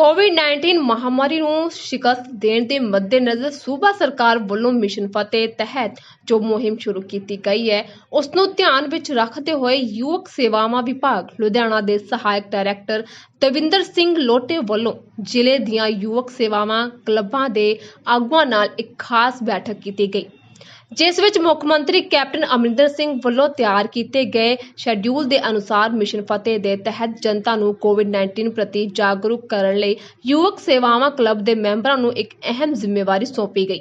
ਕੋਵਿਡ-19 ਮਹਾਮਾਰੀ ਨੂੰ ਸ਼ਿਕਸਤ ਦੇਣ ਦੇ ਮੱਦੇਨਜ਼ਰ ਸੂਬਾ ਸਰਕਾਰ ਵੱਲੋਂ ਮਿਸ਼ਨ ਫਤਿਹ ਤਹਿਤ ਜੋ ਮੁਹਿੰਮ ਸ਼ੁਰੂ ਕੀਤੀ ਗਈ ਹੈ ਉਸ ਨੂੰ ਧਿਆਨ ਵਿੱਚ ਰੱਖਦੇ ਹੋਏ ਯੁਵਕ ਸੇਵਾਵਾਂ ਵਿਭਾਗ, ਲੁਧਿਆਣਾ ਦੇ ਸਹਾਇਕ ਡਾਇਰੈਕਟਰ ਤਵਿੰਦਰ ਸਿੰਘ ਲੋਟੇ ਵੱਲੋਂ ਜ਼ਿਲ੍ਹੇ ਦੀਆਂ ਯੁਵਕ ਸੇਵਾਵਾਂ ਕਲੱਬਾਂ ਦੇ ਆਗੂਆਂ ਨਾਲ ਇੱਕ ਖਾਸ ਬੈਠਕ ਕੀਤੀ ਗਈ। ਜਿਸ ਵਿੱਚ ਮੁੱਖ ਮੰਤਰੀ ਕੈਪਟਨ ਅਮਰਿੰਦਰ ਸਿੰਘ ਵੱਲੋਂ ਤਿਆਰ ਕੀਤੇ ਗਏ ਸ਼ੈਡਿਊਲ ਦੇ ਅਨੁਸਾਰ ਮਿਸ਼ਨ ਫਤਿਹ ਦੇ ਤਹਿਤ ਜਨਤਾ ਨੂੰ ਕੋਵਿਡ-19 ਪ੍ਰਤੀ ਜਾਗਰੂਕ ਕਰਨ ਲਈ ਯੁਵਕ ਸੇਵਾਵਾਂ ਕਲੱਬ ਦੇ ਮੈਂਬਰਾਂ ਨੂੰ ਇੱਕ ਅਹਿਮ ਜ਼ਿੰਮੇਵਾਰੀ ਸੌਂਪੀ ਗਈ।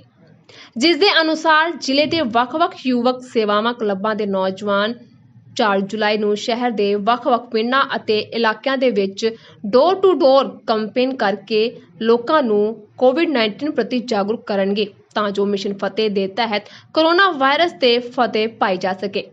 ਜਿਸ ਦੇ ਅਨੁਸਾਰ ਜ਼ਿਲ੍ਹੇ ਦੇ ਵੱਖ-ਵੱਖ ਯੁਵਕ ਸੇਵਾਵਾਂ ਕਲੱਬਾਂ ਦੇ ਨੌਜਵਾਨ 4 ਜੁਲਾਈ ਨੂੰ ਸ਼ਹਿਰ ਦੇ ਵੱਖ-ਵੱਖ ਪਿੰਡਾਂ ਅਤੇ ਇਲਾਕਿਆਂ ਦੇ ਵਿੱਚ ਡੋਰ ਟੂ ਡੋਰ ਕੰਪੇਨ ਕਰਕੇ ਲੋਕਾਂ ਨੂੰ ਕੋਵਿਡ-19 ਪ੍ਰਤੀ ਜਾਗਰੂਕ ਕਰਨਗੇ। ਤਾਂ ਜੋ ਮਿਸ਼ਨ ਫਤਿਹ ਦੇ ਤਹਿਤ ਕਰੋਨਾ ਵਾਇਰਸ ਤੇ ਫਤਿਹ ਪਾਈ ਜਾ ਸਕੇ।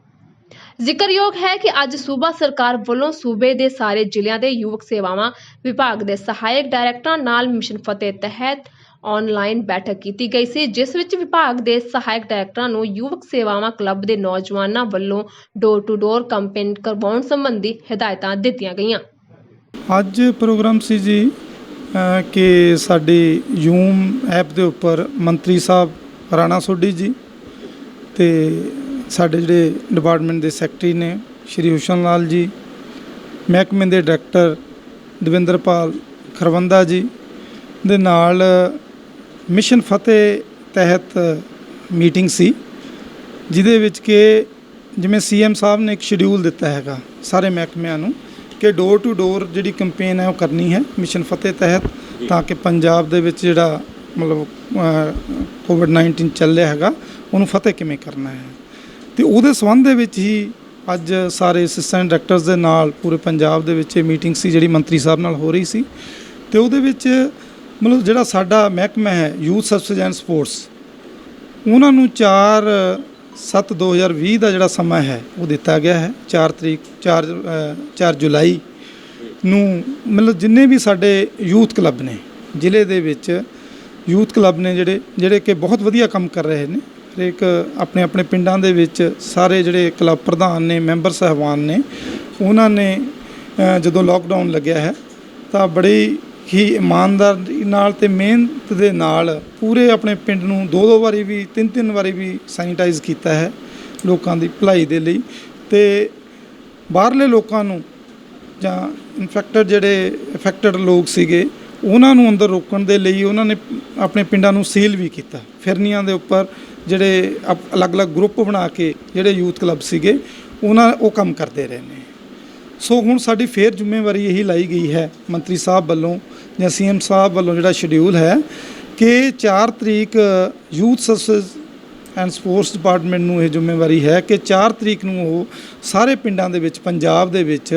ਜ਼ਿਕਰਯੋਗ ਹੈ ਕਿ ਅੱਜ ਸੂਬਾ ਸਰਕਾਰ ਵੱਲੋਂ ਸੂਬੇ ਦੇ ਸਾਰੇ ਜ਼ਿਲ੍ਹਿਆਂ ਦੇ ਯੁਵਕ ਸੇਵਾਵਾਂ ਵਿਭਾਗ ਦੇ ਸਹਾਇਕ ਡਾਇਰੈਕਟਰਾਂ ਨਾਲ ਮਿਸ਼ਨ ਫਤਿਹ ਤਹਿਤ ਆਨਲਾਈਨ ਬੈਠਕ ਕੀਤੀ ਗਈ ਸੀ, ਜਿਸ ਵਿੱਚ ਵਿਭਾਗ ਦੇ ਸਹਾਇਕ ਡਾਇਰੈਕਟਰਾਂ ਨੂੰ ਯੁਵਕ ਸੇਵਾਵਾਂ ਕਲੱਬ ਦੇ ਨੌਜਵਾਨਾਂ ਵੱਲੋਂ ਡੋਰ ਟੂ ਡੋਰ ਕੰਪੇਨ ਕਰਵਾਉਣ ਸੰਬੰਧੀ ਹਦਾਇਤਾਂ ਦਿੱਤੀਆਂ ਗਈਆਂ। ਅੱਜ ਪ੍ਰੋਗਰਾਮ ਸੀ ਜੀ ਕਿ ਸਾਡੇ ਯੂਮ ਐਪ ਦੇ ਉੱਪਰ ਮੰਤਰੀ ਸਾਹਿਬ ਰਾਣਾ ਸੋਢੀ ਜੀ ਤੇ ਸਾਡੇ ਜਿਹੜੇ ਡਿਪਾਰਟਮੈਂਟ ਦੇ ਸੈਕਟਰੀ ਨੇ, ਸ਼੍ਰੀ ਹੁਸ਼ਨ ਲਾਲ ਜੀ, ਮਹਿਕਮੇ ਦੇ ਡਾਇਰੈਕਟਰ ਦਵਿੰਦਰਪਾਲ ਖਰਵੰਦਾ ਜੀ ਦੇ ਨਾਲ ਮਿਸ਼ਨ ਫਤਿਹ ਤਹਿਤ ਮੀਟਿੰਗ ਸੀ, ਜਿਹਦੇ ਵਿੱਚ ਕਿ ਜਿਵੇਂ ਸੀਐਮ ਸਾਹਿਬ ਨੇ ਇੱਕ ਸ਼ਡਿਊਲ ਦਿੱਤਾ ਹੈਗਾ ਸਾਰੇ ਮਹਿਕਮਿਆਂ ਨੂੰ ਕਿ ਡੋਰ ਟੂ ਡੋਰ ਜਿਹੜੀ ਕੈਂਪੇਨ ਹੈ ਉਹ ਕਰਨੀ ਹੈ ਮਿਸ਼ਨ ਫਤਿਹ ਤਹਿਤ ਤਾਂ ਕਿ ਪੰਜਾਬ ਦੇ ਵਿੱਚ ਜਿਹੜਾ ਮਤਲਬ ਕੋਵਿਡ 19 ਚੱਲ ਰਿਹਾ ਹੈਗਾ ਉਹਨੂੰ ਫਤਿਹ ਕਿਵੇਂ ਕਰਨਾ ਹੈ? ਤੇ ਉਹਦੇ ਸੰਬੰਧ ਦੇ ਵਿੱਚ ਹੀ ਅੱਜ ਸਾਰੇ ਅਸਿਸਟੈਂਟ ਡਾਇਰੈਕਟਰਸ ਦੇ ਨਾਲ ਪੂਰੇ ਪੰਜਾਬ ਦੇ ਵਿੱਚ ਇਹ ਮੀਟਿੰਗ ਸੀ ਜਿਹੜੀ ਮੰਤਰੀ ਸਾਹਿਬ ਨਾਲ ਹੋ ਰਹੀ ਸੀ। ਤੇ ਉਹਦੇ ਵਿੱਚ ਮਤਲਬ ਜਿਹੜਾ ਸਾਡਾ ਮਹਿਕਮਾ ਹੈ ਯੂਥ ਸਰਵਿਸ ਐਂਡ ਸਪੋਰਟਸ ਉਹਨਾਂ ਨੂੰ 4 7 2020 ਦਾ ਜਿਹੜਾ ਸਮਾਂ ਹੈ, ਉਹ ਦਿੱਤਾ ਗਿਆ ਹੈ। 4 ਤਰੀਕ 4 4 ਜੁਲਾਈ ਨੂੰ ਮਤਲਬ ਜਿੰਨੇ ਵੀ ਸਾਡੇ ਯੂਥ ਕਲੱਬ ਨੇ, ਜ਼ਿਲ੍ਹੇ ਦੇ ਵਿੱਚ ਯੂਥ ਕਲੱਬ ਨੇ ਜਿਹੜੇ ਜਿਹੜੇ ਕਿ ਬਹੁਤ ਵਧੀਆ ਕੰਮ ਕਰ ਰਹੇ ਨੇ। ਹਰੇਕ ਆਪਣੇ ਆਪਣੇ ਪਿੰਡਾਂ ਦੇ ਵਿੱਚ ਸਾਰੇ ਜਿਹੜੇ ਕਲੱਬ ਪ੍ਰਧਾਨ ਨੇ, ਮੈਂਬਰ ਸਹਿਬਾਨ ਨੇ, ਉਹਨਾਂ ਨੇ ਜਦੋਂ ਲੋਕਡਾਊਨ ਲੱਗਿਆ ਹੈ, ਤਾਂ ਬੜੀ ਹੀ ਇਮਾਨਦਾਰੀ ਨਾਲ ਤੇ ਮਿਹਨਤ ਦੇ ਨਾਲ ਪੂਰੇ ਆਪਣੇ ਪਿੰਡ ਨੂੰ ਦੋ ਦੋ ਵਾਰੀ ਵੀ, ਤਿੰਨ ਤਿੰਨ ਵਾਰੀ ਵੀ ਸੈਨੀਟਾਈਜ਼ ਕੀਤਾ ਹੈ ਲੋਕਾਂ ਦੀ ਭਲਾਈ ਦੇ ਲਈ ਤੇ ਬਾਹਰਲੇ ਲੋਕਾਂ ਨੂੰ ਜਾਂ ਇਨਫੈਕਟਡ ਜਿਹੜੇ ਇਫੈਕਟਡ ਲੋਕ ਸੀਗੇ, ਉਹਨਾਂ ਨੂੰ ਅੰਦਰ ਰੋਕਣ ਦੇ ਲਈ ਉਹਨਾਂ ਨੇ ਆਪਣੇ ਪਿੰਡਾਂ ਨੂੰ ਸੀਲ ਵੀ ਕੀਤਾ। ਫਿਰਨੀਆਂ ਦੇ ਉੱਪਰ ਜਿਹੜੇ ਅਪ- ਅਲੱਗ-ਅਲੱਗ ਗਰੁੱਪ ਬਣਾ ਕੇ ਜਿਹੜੇ ਯੂਥ ਕਲੱਬ ਸੀਗੇ, ਉਹਨਾਂ ਉਹ ਕੰਮ ਕਰਦੇ ਰਹੇ ਨੇ। ਸੋ ਹੁਣ ਸਾਡੀ ਫੇਰ ਜ਼ਿੰਮੇਵਾਰੀ ਇਹੀ ਲਾਈ ਗਈ ਹੈ ਮੰਤਰੀ ਸਾਹਿਬ ਵੱਲੋਂ ਜਾਂ ਸੀਐਮ ਸਾਹਿਬ ਵੱਲੋਂ ਜਿਹੜਾ ਸ਼ਡਿਊਲ ਹੈ ਕਿ 4 ਤਰੀਕ youth service and sports department ਨੂੰ ਇਹ ਜ਼ਿੰਮੇਵਾਰੀ ਹੈ ਕਿ 4 ਤਰੀਕ ਨੂੰ ਉਹ ਸਾਰੇ ਪਿੰਡਾਂ ਦੇ ਵਿੱਚ, ਪੰਜਾਬ ਦੇ ਵਿੱਚ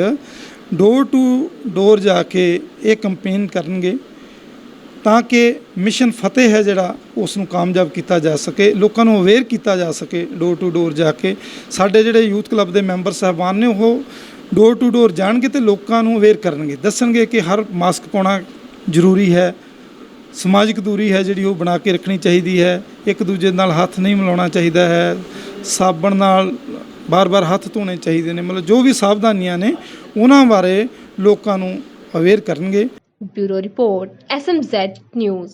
ਡੋਰ ਟੂ ਡੋਰ ਜਾ ਕੇ ਇਹ ਕੰਪੇਨ ਕਰਨਗੇ ਤਾਂ ਕਿ ਮਿਸ਼ਨ ਫਤਿਹ ਹੈ ਜਿਹੜਾ ਉਸ ਨੂੰ ਕਾਮਯਾਬ ਕੀਤਾ ਜਾ ਸਕੇ, ਲੋਕਾਂ ਨੂੰ ਅਵੇਅਰ ਕੀਤਾ ਜਾ ਸਕੇ ਡੋਰ ਟੂ ਡੋਰ ਜਾ ਕੇ। ਸਾਡੇ ਜਿਹੜੇ ਯੂਥ ਕਲੱਬ ਦੇ ਮੈਂਬਰ ਸਾਹਿਬਾਨ ਨੇ ਉਹ ਡੋਰ ਟੂ ਡੋਰ ਜਾਣਗੇ ਤੇ ਲੋਕਾਂ ਨੂੰ ਅਵੇਅਰ ਕਰਨਗੇ। ਦੱਸਣਗੇ ਕਿ ਹਰ ਮਾਸਕ ਪਾਉਣਾ ਜ਼ਰੂਰੀ ਹੈ, ਸਮਾਜਿਕ ਦੂਰੀ ਹੈ ਜਿਹੜੀ ਉਹ ਬਣਾ ਕੇ ਰੱਖਣੀ ਚਾਹੀਦੀ ਹੈ, ਇੱਕ ਦੂਜੇ ਨਾਲ ਹੱਥ ਨਹੀਂ ਮਿਲਾਉਣਾ ਚਾਹੀਦਾ ਹੈ, ਸਾਬਣ ਨਾਲ ਬਾਰ-ਬਾਰ ਹੱਥ ਧੋਣੇ ਚਾਹੀਦੇ ਨੇ, ਮਤਲਬ ਜੋ ਵੀ ਸਾਵਧਾਨੀਆਂ ਨੇ ਉਹਨਾਂ ਬਾਰੇ ਲੋਕਾਂ ਨੂੰ ਅਵੇਅਰ ਕਰਨਗੇ। Bureau report SMZ news.